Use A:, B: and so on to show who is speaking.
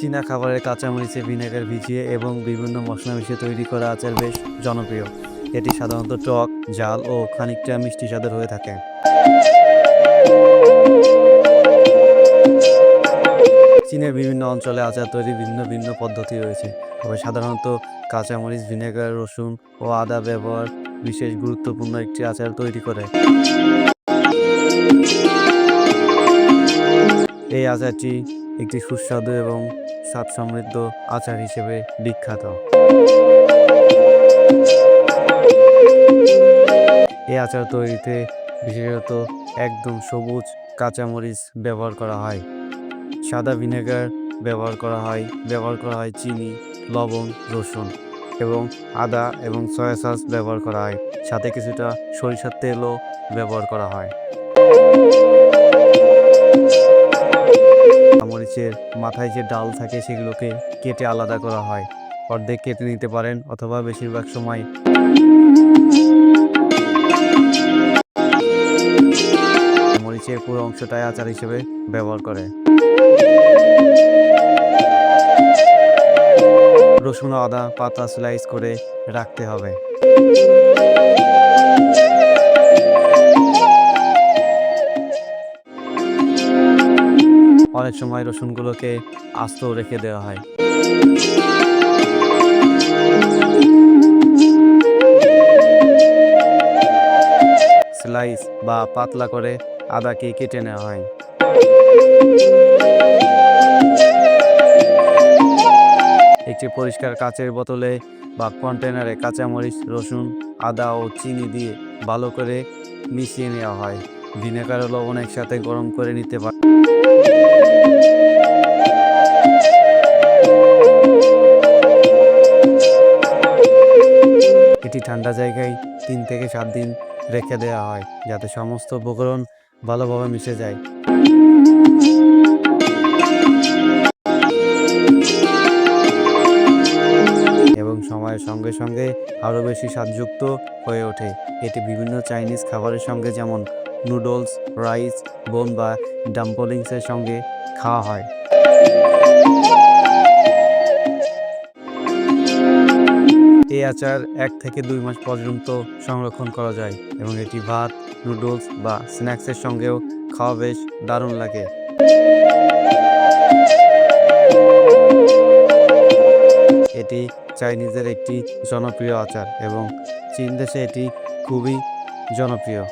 A: চীনা খাবারের কাঁচামরিচে ভিনেগার ভিজিয়ে এবং বিভিন্ন মশলা মিশিয়ে তৈরি করা আচার বেশ জনপ্রিয়। এটি সাধারণত টক, জাল ও খানিকটা মিষ্টি স্বাদের হয়ে থাকে। চীনের বিভিন্ন অঞ্চলে আচার তৈরির ভিন্ন ভিন্ন পদ্ধতি রয়েছে। তবে সাধারণত কাঁচামরিচ, ভিনেগার, রসুন ও আদা ব্যবহার বিশেষ গুরুত্বপূর্ণ একটি আচার তৈরি করে। এই আচারটি একটি সুস্বাদু এবং স্বাদ সমৃদ্ধ আচার হিসেবে বিখ্যাত। এই আচার তৈরিতে বিশেষত একদম সবুজ কাঁচামরিচ ব্যবহার করা হয়। সাদা ভিনেগার ব্যবহার করা হয়, ব্যবহার করা হয় চিনি, লবণ, রসুন এবং আদা এবং সয়া সস ব্যবহার করা হয়। সাথে কিছুটা সরিষার তেলও ব্যবহার করা হয়। মরিচের মাথায় যে ডাল থাকে সেগুলোকে কেটে আলাদা করা হয়। অর্ধেক কেটে নিতে পারেন অথবা বেশিরভাগ সময় মরিচের পুরো অংশটাই আচার হিসেবে ব্যবহার করে। রসুন, আদা, পাতা স্লাইস করে রাখতে হবে। অনেক সময় রসুনগুলোকে আস্ত রেখে দেওয়া হয়। স্লাইস বা পাতলা করে আদাকে কেটে নেওয়া হয়। একটি পরিষ্কার কাচের বোতলে বা কন্টেনারে কাঁচামরিচ, রসুন, আদা ও চিনি দিয়ে ভালো করে মিশিয়ে নেওয়া হয়। ভিনেগার লবণ একসাথে গরম করে নিতে পারে এটি ঠান্ডা জায়গায় তিন থেকে সাত দিন রেখে দেওয়া হয়, যাতে সমস্ত উপকরণ ভালোভাবে মিশে যায়। এবং সময়ের সঙ্গে সঙ্গে আরও বেশি স্বাদযুক্ত হয়ে ওঠে। এটি বিভিন্ন চাইনিজ খাবারের সঙ্গে যেমন নুডলস, রাইস, বোন বা ডাম্পলিংসের সঙ্গে খাওয়া হয়। এই আচার এক থেকে দুই মাস পর্যন্ত সংরক্ষণ করা যায় এবং এটি ভাত, নুডলস বা স্ন্যাক্সের সঙ্গেও খাওয়া বেশ দারুণ লাগে। এটি চাইনিজের একটি জনপ্রিয় আচার এবং চীন দেশে এটি খুবই জনপ্রিয়।